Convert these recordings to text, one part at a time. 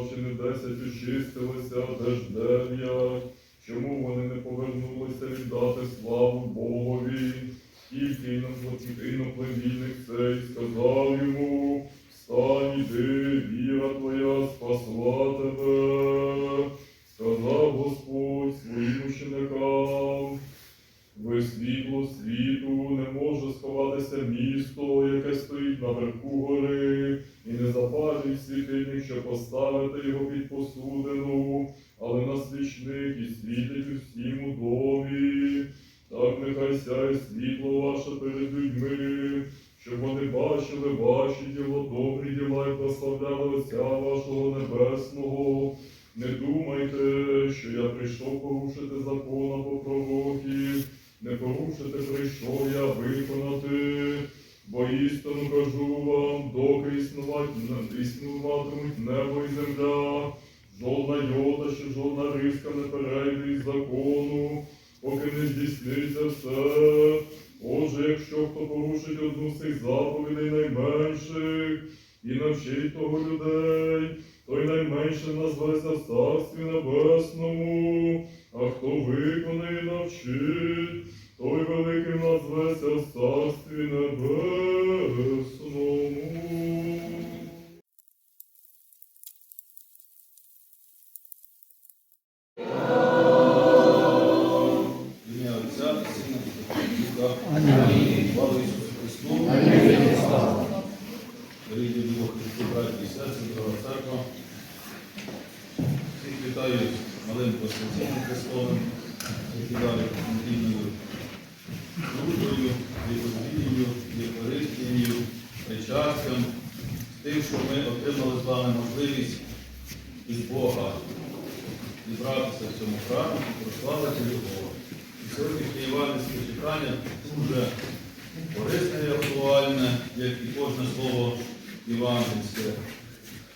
Не десять очистилися, а де ж дев'ять. Чому вони не повернулися віддати славу Богові? Тільки іноплемінник цей сказав йому, встань, іди, віра твоя спасла тебе. Сказав Господь своїм ученикам, ви світло світу, не може сховатися місто, яке стоїть наверху гори, і не запалюй світильник, щоб поставити його під посудину, але на свічник і світить усім у домі. Так нехай сяє світло ваше перед людьми, щоб вони бачили ваші діла, добрі діла і прославляли Отця вашого Небесного. Не думайте, що я прийшов порушити закон або пророків, не порушити прийшов я виконати, бо істину кажу вам, доки існувати, існуватимуть небо і земля, жодна йота, що жодна риска не перейде із закону, поки не здійсниться все. Отже, якщо хто порушить одну з цих заповідей найменших і навчить того людей, той найменше назветься в Царстві Небесному, а хто виконає навчить, той великий назвеся в Царстві Небесному. В ім'я Отця і Сина і Святого Духа. Амінь. Слава Ісусу Христу. Дорогі Бог Христу, браті і сестри, дорога церква. Всіх вітаю з малим Константином Христовим, вітаю надійною службою, літургією, євхаристією, причастям, з тим, що ми отримали з вами можливість із Бога зібратися в цьому храмі і прославити Його. І сьогоднішнє іванівське читання дуже корисне і актуальне, як і кожне слово євангельське.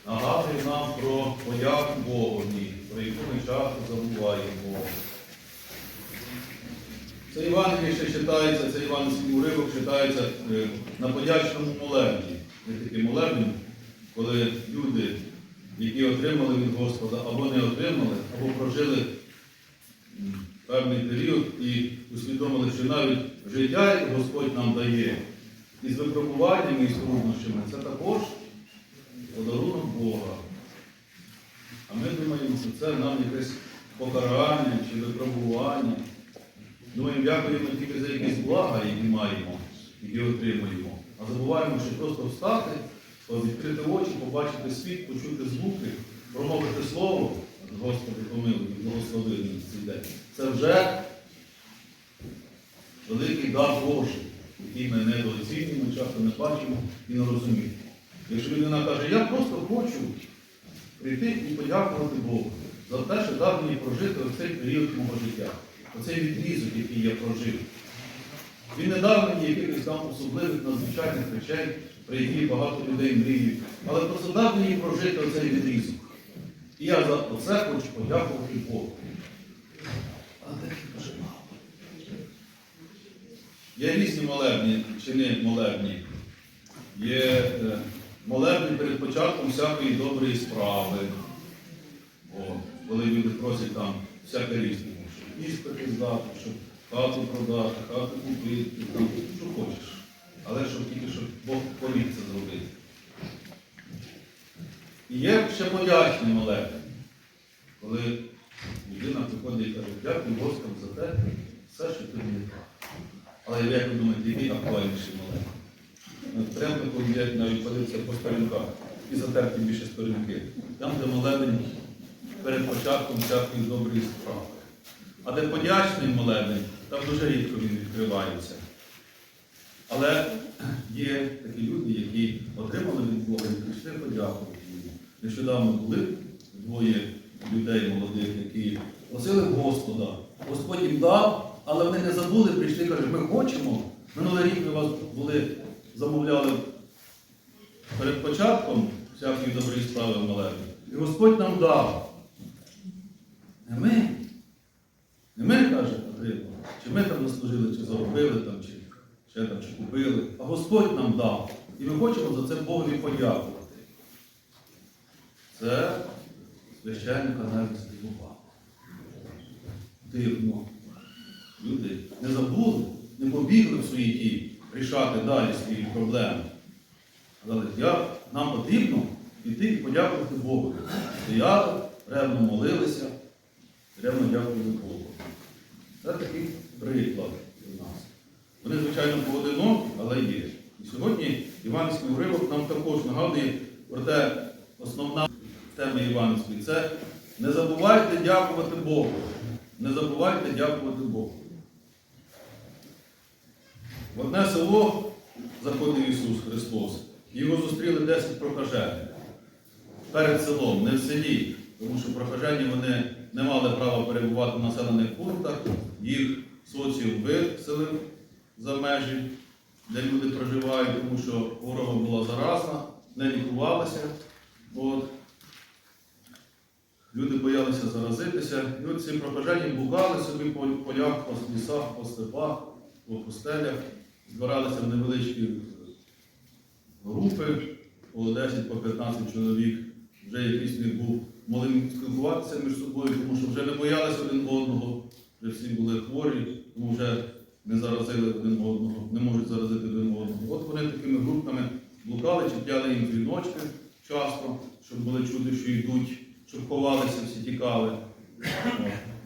Нагадує нам про подяку Богові, про яку ми часто забуваємо. Це Євангеліє ще читається, це Іванівський уривок читається е, на подячному молебні. Не такі молебні, коли люди, які отримали від Господа, або не отримали, або прожили певний період і усвідомили, що навіть життя, Господь нам дає, із випробуваннями і з труднощами, це також подарунок Бога. А ми думаємо, що це нам якесь покарання чи випробування. Думаємо, дякуємо тільки за якісь блага, які маємо, які отримуємо. А забуваємо, що просто встати, відкрити очі, побачити світ, почути звуки, промовити слово, Господи, помилуй, благослови мені цей день. Це вже великий дар Божий, який ми недооцінюємо, часто не бачимо і не розуміємо. Якщо людина каже, я просто хочу прийти і подякувати Богу за те, що дав мені прожити оцей період мого життя, оцей відрізок, який я прожив. Він не дав мені якихось там особливих надзвичайних речей, про які багато людей мріють, але просто дав мені прожити оцей відрізок. І я за це хочу подякувати Богу. Є різні молебні, чини молебні. Є е, молебні перед початком всякої доброї справи. О, коли люди просять там всяке різне, щоб іспити здати, щоб хату продати, хату купити, там, що хочеш. Але щоб тільки щоб Бог поміг це зробити. І є ще подячний молебень, коли людина приходить і каже, дякую Господу за те, все, що ти мені дав. Але як ви думаєте, який актуальніший молебень? Прямо коли я навіть подивився по сторінках і затерти більше сторінки. Там, де молебень перед початком всякої доброї справи. А де подячний молебень, там дуже рідко він відкривається. Але є такі люди, які отримали від Бога і прийшли подякувати йому. Нещодавно були двоє людей молодих, які просили Господа. Господь їм дав, але вони не забули, прийшли, кажуть, ми хочемо. Минулий рік ми вас були, замовляли перед початком всякої доброї справи Малеві. І Господь нам дав. Не ми. Не ми, каже, отримали. Чи ми там наслужили, чи заробили, там, чи ще там, чи купили. А Господь нам дав. І ми хочемо за це Богові подякувати. Це священника навіть здивував. Дивно. Люди не забули, не побігли в суєті рішати далі свої проблеми. Сказали, я, нам потрібно піти і подякувати Богу. Стояли, ревно молилися, ревно дякували Богу. Це такий приклад у нас. Вони, звичайно, поодинокі, але є. І сьогодні Іванський уривок нам також нагадує про те, основна тема Іванської це не забувайте дякувати Богу. Не забувайте дякувати Богу. В одне село заходив Ісус Христос, його зустріли 10 прокажених перед селом, не в селі, тому що прохожені вони не мали права перебувати в населених пунктах, їх соціум виселив за межі, де люди проживають, тому що хвороба була заразна, не лікувалася. От. Люди боялися заразитися. І от ці прохожені блукали собі по полях, по лісах, по степах, по пустелях, збиралися в невеличкі групи, по 10, по 15 чоловік. Вже якийсь них був могли спілкуватися між собою, тому що вже не боялися один одного, вже всі були хворі, тому вже не заразили один одного, не можуть заразити один одного. От вони такими групками блукали, чіпляли їм дзвіночки часто, щоб були чути, що йдуть, щоб ховалися, всі тікали.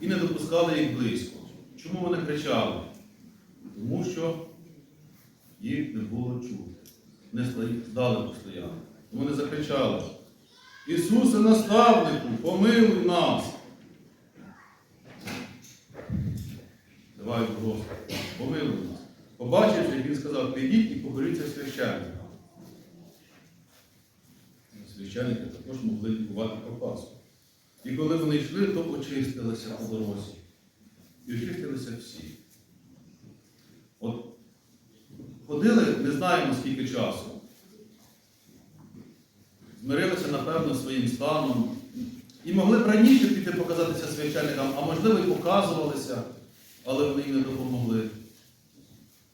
І не допускали їх близько. Чому вони кричали? Тому що їх не було чути. Не стояли. Тому вони закричали. Ісусе наставнику, помилуй нас. Давай, Господи, помилуй нас. Побачивши, він сказав, підіть і покоріться священникам. Священники також могли лікувати попасу. І коли вони йшли, то очистилися по дорозі. І очистилися всі. От ходили, не знаємо скільки часу. Змирилися, напевно, своїм станом. І могли б раніше піти показатися священникам, а можливо, і показувалися, але вони їм не допомогли.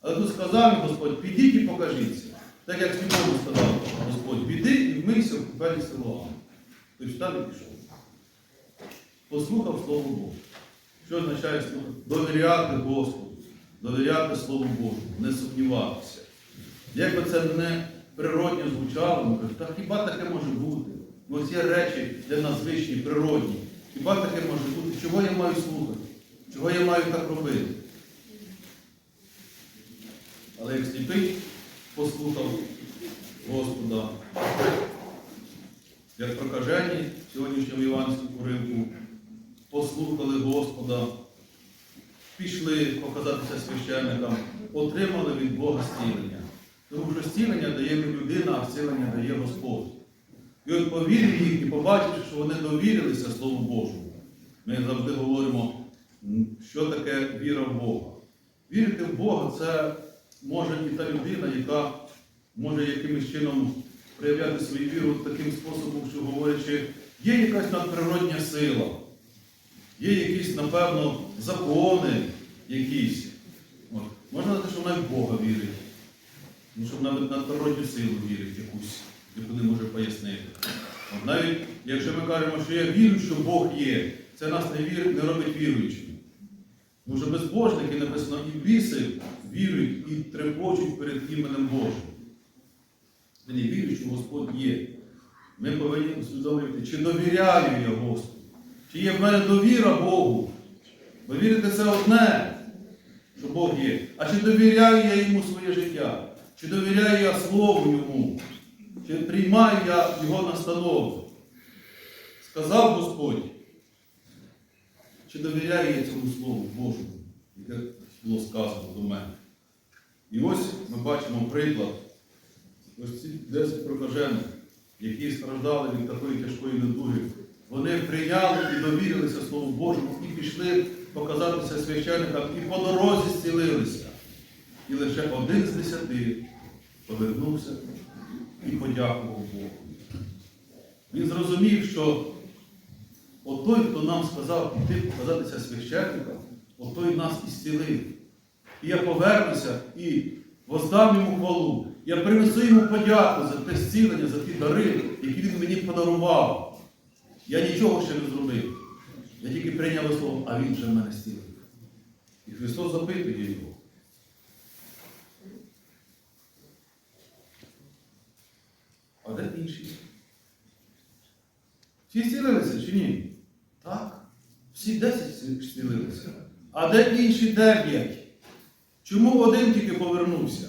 Але тут сказав Господь, підіть і покажіться. Так як Святому сказав Господь, піди і вмийся в купелі Силуам. Тобто встав і пішов. Послухав Слово Боже. Що означає слухати? Довіряти Господу, довіряти Слову Божу, не сумніватися. Як би це не природньо звучало, ми кажемо, та хіба таке може бути? Ну, Ось є речі для нас звичні, природні. Хіба таке може бути? Чого я маю слухати? Чого я маю так робити? Але як сліпий послухав Господа, як прокажені сьогоднішньому Іванському уривку, послухали Господа, пішли показатися священникам, отримали від Бога зцілення. Тому що зцілення дає не людина, а зцілення дає Господь. І от повірив їх і побачивши, що вони довірилися Слову Божому. Ми завжди говоримо, що таке віра в Бога. Вірити в Бога це може і та людина, яка може якимось чином проявляти свою віру таким способом, що говорячи, є якась надприродня сила, є якісь, напевно, закони якісь. От. Можна сказати, що вона в Бога вірить. Ну, щоб навіть надприродню силу вірить якусь, яку не може пояснити. От навіть якщо ми кажемо, що я вірю, що Бог є, це нас не, вір, не робить віруючими. Тому що безбожники написано і біси вірують і трепочуть перед іменем Божим. Вони вірують, що Господь є. Ми повинні усвідомлювати, чи довіряю я Господу, чи є в мене довіра Богу. Бо вірити це одне, що Бог є. А чи довіряю я йому своє життя? Чи довіряю я Слову йому? Чи приймаю я його настанову? Сказав Господь. Чи довіряю я цьому Слову Божому, яке було сказано до мене? І ось ми бачимо приклад. Ось ці 10 прокажених, які страждали від такої тяжкої недуги, Вони прийняли і довірилися Слову Божому, і пішли показатися священникам, і по дорозі зцілилися. І лише один з десяти повернувся і подякував Богу. Він зрозумів, що от той, хто нам сказав піти показатися священникам, от той нас і зцілив. І я повернуся і воздам йому хвалу. Я принесу йому подяку за те зцілення, за ті дари, які він мені подарував. Я нічого ще не зробив. Я тільки прийняв слово, а він вже мене зцілив. І Христос запитує його. А де інші? Всі зцілилися чи ні? Так. Всі десять зцілилися. А де інші дев'ять? Чому один тільки повернувся?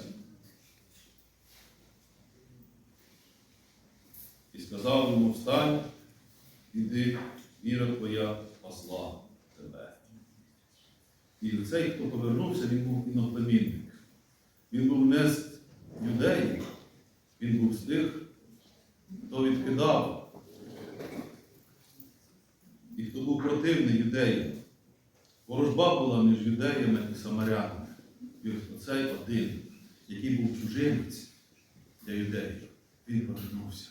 І сказав йому встань, іди, віра твоя спасла тебе. І цей, хто повернувся, він був іноплемінник. Він був не з юдеїв, він був з тих, хто відкидав. І хто був противний юдеям. Ворожба була між юдеями і самарянами. І оцей один, який був чужинець для юдеїв, він повернувся.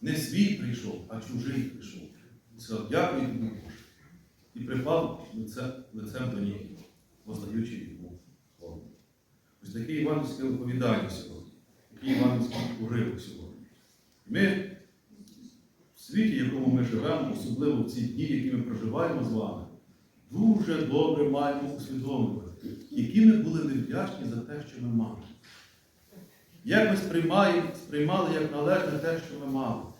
Не свій прийшов, а чужий сказав, дякую Боже. І припав лице, лицем до ніг, воздаючи йому хвалу. Ось таке іванівське оповідання сьогодні, такий іванівський уривок сьогодні. Ми в світі, в якому ми живемо, особливо в ці дні, які ми проживаємо з вами, дуже добре маємо усвідомлювати, які ми були невдячні за те, що ми мали. Як ми сприймаємо, сприймали як належне те, що ми мали.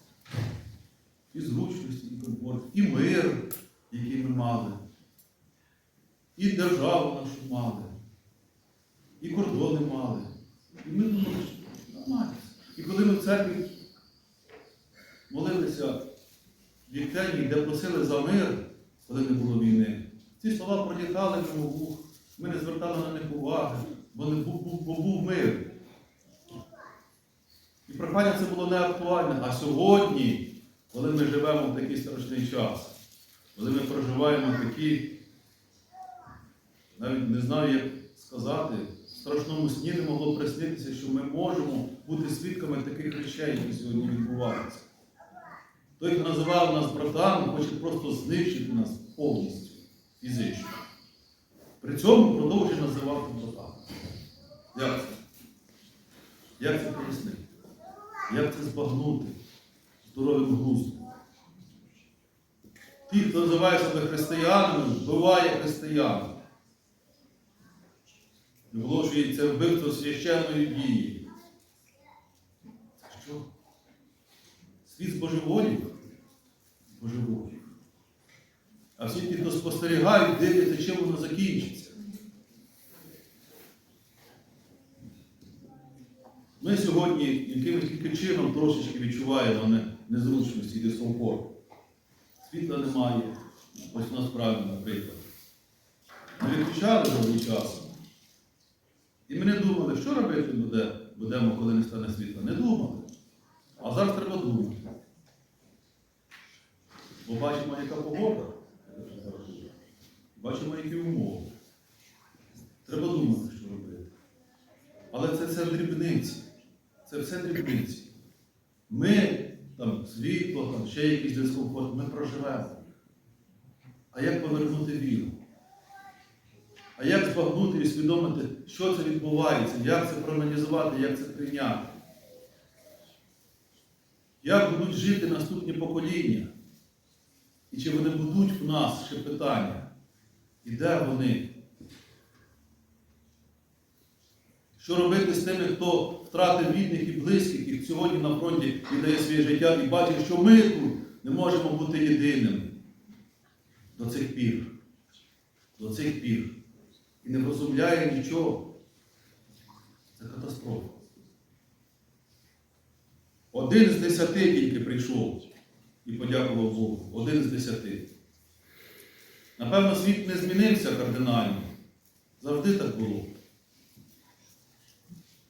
І зручність, і комфорт, і мир, який ми мали, і державу нашу мали, і кордони мали. І ми думали, нормально. І коли ми в церкві молилися в віктені, де просили за мир, коли не було війни, ці слова пролітали мимо вух, ми не звертали на них уваги, бо, не був, був, бо був мир. І прохання це було не актуальне. А сьогодні, коли ми живемо в такий страшний час, коли ми проживаємо такі, навіть не знаю, як сказати, в страшному сні не могло приснитися, що ми можемо бути свідками таких речей, які сьогодні відбуваються. Той, хто називав нас братами, хоче просто знищити нас повністю, фізично. При цьому продовжує називати братами. Як це? Як це пояснити? Як це збагнути здоровим глуздом? Ті, хто називає себе християнами, вбиває християн. Виголошує це вбивство священної дії. Що? Світ божеволів? Божеволів. А всі ті, хто спостерігають, дивляться, чим воно закінчиться. Ми сьогодні якимось чином трошечки відчуваємо не- незручності і дискомфорт. Світла немає. Ось у нас правильно, наприклад. Ми відключали довгий час. І ми не думали, що робити буде, будемо, коли не стане світла. Не думали. А зараз треба думати. Бо бачимо, яка погода. Бачимо, які умови. Треба думати, що робити. Але це все дрібниці. Це все дрібниці. Ми, там, світло, там, ще якийсь дискомфорт, ми проживемо. А як повернути віру? А як збагнути і усвідомити, що це відбувається, як це проаналізувати, як це прийняти? Як будуть жити наступні покоління? І чи вони будуть в нас ще питання? І де вони? Що робити з тими, хто втратив рідних і близьких, і сьогодні на фронті віддає своє життя і бачить, що ми тут не можемо бути єдиними до цих пір. До цих пір. І не розумляє нічого. Це катастрофа. Один з десяти тільки прийшов і подякував Богу. Один з десяти. Напевно, світ не змінився кардинально. Завжди так було.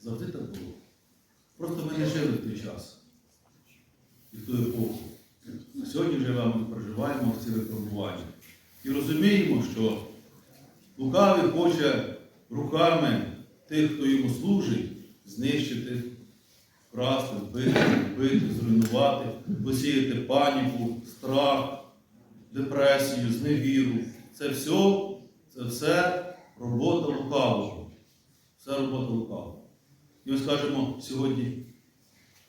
Завжди так було. Просто ми не жили в той час і в ту епоху. А сьогодні живемо і проживаємо ці випробування. І розуміємо, що лукавий хоче руками тих, хто йому служить, знищити, вкрасти, вбити, вбити, зруйнувати, посіяти паніку, страх, депресію, зневіру. Це все, це все робота лукавого. Все робота лукавого. І ми скажемо сьогодні,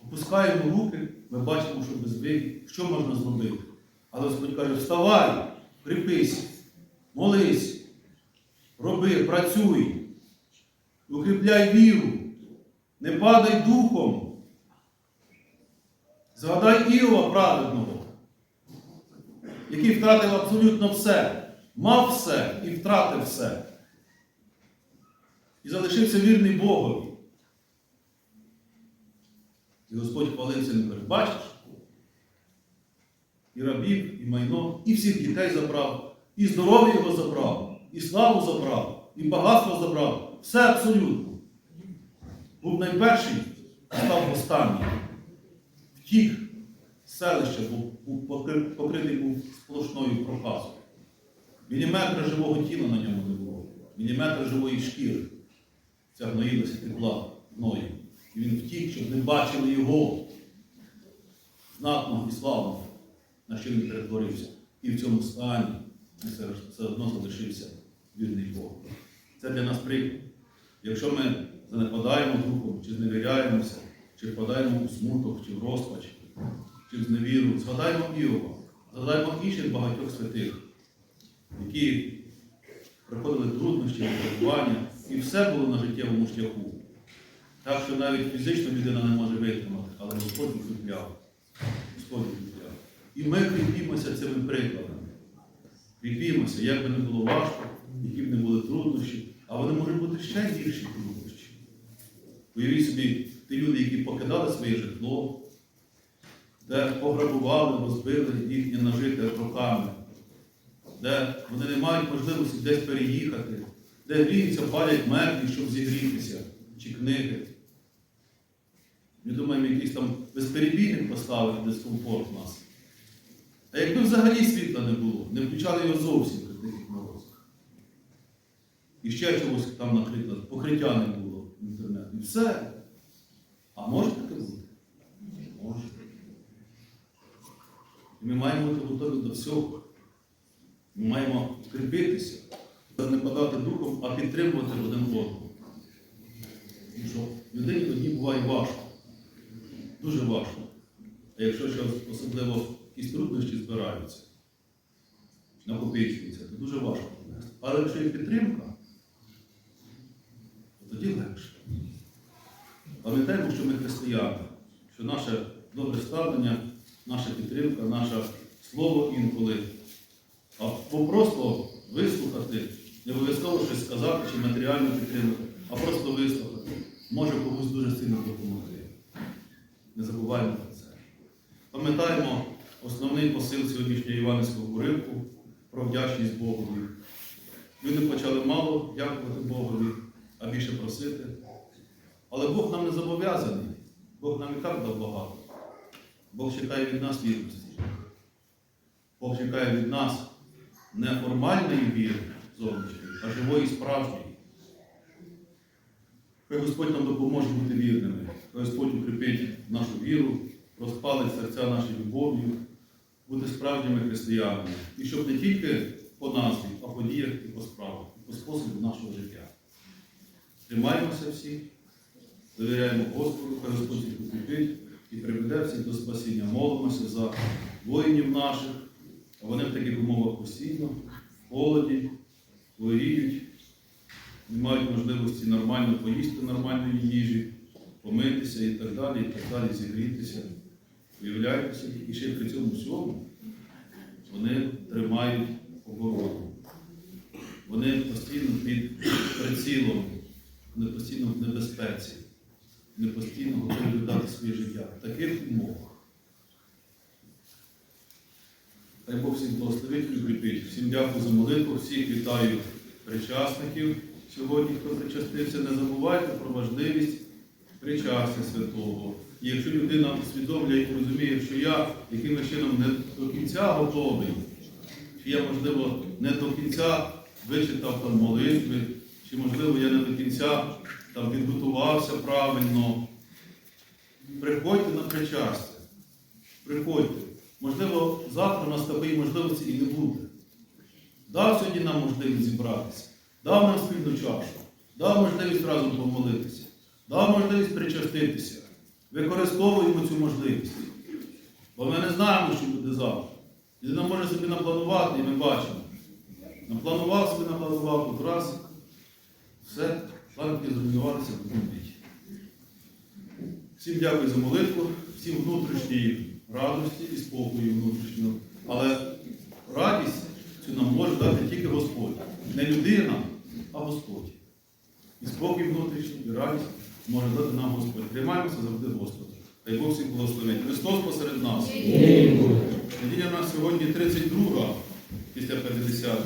опускаємо руки, ми бачимо, що без вихід, що можна зробити. Але Господь каже, вставай, кріпись, молись, роби, працюй, укріпляй віру, не падай духом. Згадай Іова праведного, який втратив абсолютно все, мав все і втратив все. І залишився вірний Богові. І Господь хвалився і каже, бачиш? І рабів, і майно, і всіх дітей забрав, і здоров'я його забрав, і славу забрав, і багатство забрав. Все абсолютно. Був найперший, став останній. Втік з селища, був, покритий був сплошною проказою. Міліметра живого тіла на ньому не було, міліметра живої шкіри. Ця гноїлася текла гною. І він втік, щоб не бачили його знатного і славного, на що він перетворився. І в цьому стані все, одно залишився вірний Богу. Це для нас приклад. Якщо ми занепадаємо духом, чи зневіряємося, чи впадаємо у смуток, чи в розпач, чи в зневіру, згадаємо Іова, згадаємо інших багатьох святих, які приходили труднощі, випробування, і все було на життєвому шляху. Так що навіть фізично людина не може витримати, але Господь укріпляв. Господь укріпляв. І ми кріпімося цими прикладами. Кріпімося, як би не було важко, які б не були труднощі, а вони можуть бути ще гірші труднощі. Уявіть собі, ті люди, які покидали своє житло, де пограбували, розбили їхнє нажите роками, де вони не мають можливості десь переїхати, де гріються, палять мертві, щоб зігрітися, чи книги. Ми думаємо, якийсь там безперебійник поставити дискомфорт в нас. А якби взагалі світла не було, не включали його зовсім при таких морозах. І ще чогось там, наприклад, покриття не було в інтернеті. І все. А може таке бути? Може. І ми маємо бути готові до всього. Ми маємо кріпитися, не подати духом, а підтримувати один одного. Тому що людині одній буває важко. Дуже важко. А якщо ще особливо якісь труднощі збираються, накопичуються, то дуже важко понести. Але якщо є підтримка, то тоді легше. Пам'ятаємо, що ми християни, що наше добре ставлення, наша підтримка, наше слово інколи, або просто вислухати, не обов'язково щось сказати чи матеріально підтримати, а просто вислухати, може комусь дуже сильно допомогти. Не забуваємо про це. Пам'ятаємо основний посил сьогоднішнього Іванівського уривку про вдячність Богові. Люди почали мало дякувати Богові, а більше просити. Але Бог нам не зобов'язаний. Бог нам і так дав багато. Бог чекає від нас вірності. Бог чекає від нас не формальної віри зовнішньої, а живої і справжньої. Хай Господь нам допоможе бути вірними. Хай Господь укріпить нашу віру, розпалить серця наші любов'ю, бути справжніми християнами. І щоб не тільки по назві, а по діях і по справах, і по способу нашого життя. Тримаємося всі, довіряємо Господу, хай Господь їх укріпить і приведе всіх до спасіння. Молимося за воїнів наших, а вони в таких умовах постійно, в холоді, хворіють, не мають можливості нормально поїсти нормальної їжі, помитися і так далі, і так далі, зігрітися. Уявляєте собі, і ще при цьому всьому вони тримають оборону. Вони постійно під прицілом, вони постійно в небезпеці, вони постійно готові віддати своє життя в таких умовах. Хай Бог всіх благословить і укріпить. Всім дякую за молитву, всіх вітаю причасників сьогодні, хто причастився. Не забувайте про важливість причастя святого. І якщо людина усвідомлює і розуміє, що я якимось чином не до кінця готовий, чи я, можливо, не до кінця вичитав там молитви, чи, можливо, я не до кінця там підготувався правильно, приходьте на причастя. Приходьте. Можливо, завтра у нас такої можливості і не буде. Дав сьогодні нам можливість зібратися, дав нам спільну чашу, дав можливість разом помолитися, дав можливість причаститися. Використовуємо цю можливість. Бо ми не знаємо, що буде завтра. Людина може собі напланувати, і ми бачимо. Напланував собі, напланував тут раз. Все, планки зруйнувалися в одному. Всім дякую за молитву, всім внутрішньої радості і спокою внутрішнього. Але радість цю нам може дати тільки Господь. Не людина, а Господь. І спокій внутрішній, і радість може дати нам Господь. Тримаємося завжди Господа. Хай Бог всіх благословить. Христос посеред нас. Неділя у нас сьогодні 32 після 50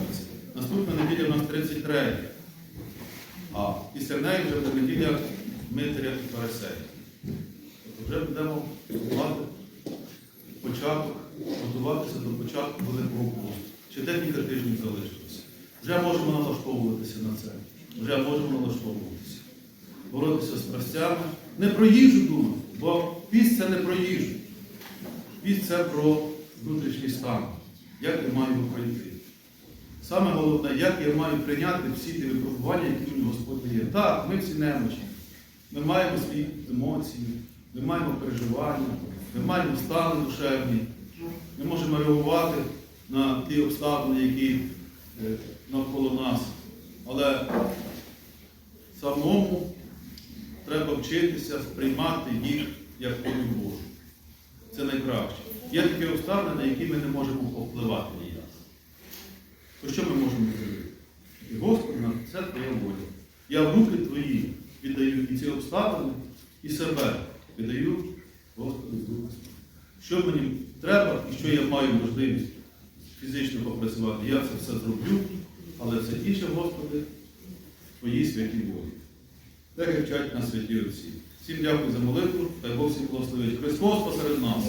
Наступна неділя у нас 33. А після неї вже буде неділя Дмитря і Парисея. Тобто вже будемо мати початок, готуватися до початку Великого посту. Ще декілька тижнів залишилося. Вже можемо налаштовуватися на це. Вже можемо налаштовуватися. Боротися з страстями. Не про їжу думати, бо піст це не про їжу. Піст це про внутрішній стан. Як я маю пройти. Саме головне, як я маю прийняти всі ті випробування, які мені Господь дає. Так, ми всі немочі. Ми маємо свої емоції, ми маємо переживання, ми маємо стани душевні. Ми можемо реагувати на ті обставини, які навколо нас. Але самому треба вчитися сприймати їх як волю Божу. Це найкраще. Є такі обставини, на які ми не можемо повпливати ніяк. То що ми можемо зробити? І на це твоя воля. Я в руки твої віддаю і ці обставини, і себе віддаю Господу Духа. Що мені треба і що я маю можливість фізично попрацювати, я це все зроблю, але все інше, Господи, Твоїй святій волі. Так як нас святі отці. Всім дякую за молитву, та Бог всіх благословить. Христос посеред нас.